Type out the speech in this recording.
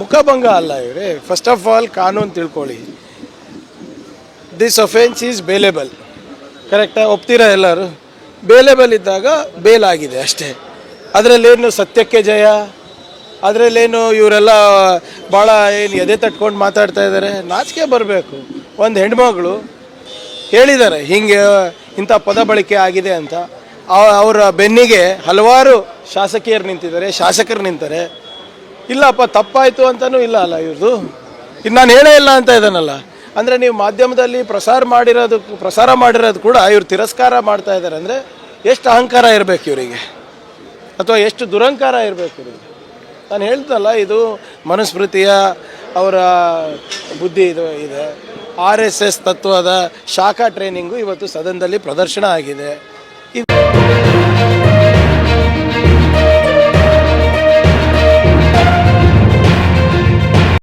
ಮುಖಭಂಗ ಅಲ್ಲ ಇವರೇ. ಫಸ್ಟ್ ಆಫ್ ಆಲ್ ಕಾನೂನು ತಿಳ್ಕೊಳ್ಳಿ. ದಿಸ್ ಅಫೆನ್ಸ್ ಈಸ್ ಬೇಲೇಬಲ್ ಕರೆಕ್ಟಾಗಿ ಒಪ್ತೀರಾ ಎಲ್ಲರೂ? ಬೇಲೇಬಲ್ ಇದ್ದಾಗ ಬೇಲ್ ಆಗಿದೆ ಅಷ್ಟೇ. ಅದರಲ್ಲೇನು ಸತ್ಯಕ್ಕೆ ಜಯ? ಅದರಲ್ಲೇನು ಇವರೆಲ್ಲ ಭಾಳ ಏನು ಎದೆ ತಟ್ಕೊಂಡು ಮಾತಾಡ್ತಾ ಇದ್ದಾರೆ? ನಾಚಿಕೆ ಬರಬೇಕು. ಒಂದು ಹೆಣ್ಮಗಳು ಹೇಳಿದ್ದಾರೆ, ಹಿಂಗೆ ಇಂಥ ಪದ ಬಳಕೆ ಆಗಿದೆ ಅಂತ. ಅವರ ಬೆನ್ನಿಗೆ ಹಲವಾರು ಶಾಸಕಿಯರು ನಿಂತಿದ್ದಾರೆ, ಶಾಸಕರು ನಿಂತಾರೆ. ಇಲ್ಲಪ್ಪ, ತಪ್ಪಾಯಿತು ಅಂತಲೂ ಇಲ್ಲ ಅಲ್ಲ ಇವ್ರದ್ದು ಇದು ನಾನು ಹೇಳೇ ಇಲ್ಲ ಅಂತ ಇದ್ದಾನಲ್ಲ. ಅಂದರೆ ನೀವು ಮಾಧ್ಯಮದಲ್ಲಿ ಪ್ರಸಾರ ಮಾಡಿರೋದು ಪ್ರಸಾರ ಮಾಡಿರೋದು ಕೂಡ ಇವ್ರು ತಿರಸ್ಕಾರ ಮಾಡ್ತಾ ಇದ್ದಾರೆ ಅಂದರೆ ಎಷ್ಟು ಅಹಂಕಾರ ಇರಬೇಕು ಇವರಿಗೆ? ಅಥವಾ ಎಷ್ಟು ದುರಂಕಾರ ಇರಬೇಕು ಇವರಿಗೆ? ನಾನು ಹೇಳ್ತಲ್ಲ ಇದು ಮನುಸ್ಮೃತಿಯ ಅವರ ಬುದ್ಧಿ ಇದು ಇದೆ. ಆರ್ ಎಸ್ ಎಸ್ ತತ್ವದ ಶಾಖಾ ಟ್ರೈನಿಂಗು ಇವತ್ತು ಸದನದಲ್ಲಿ ಪ್ರದರ್ಶನ ಆಗಿದೆ.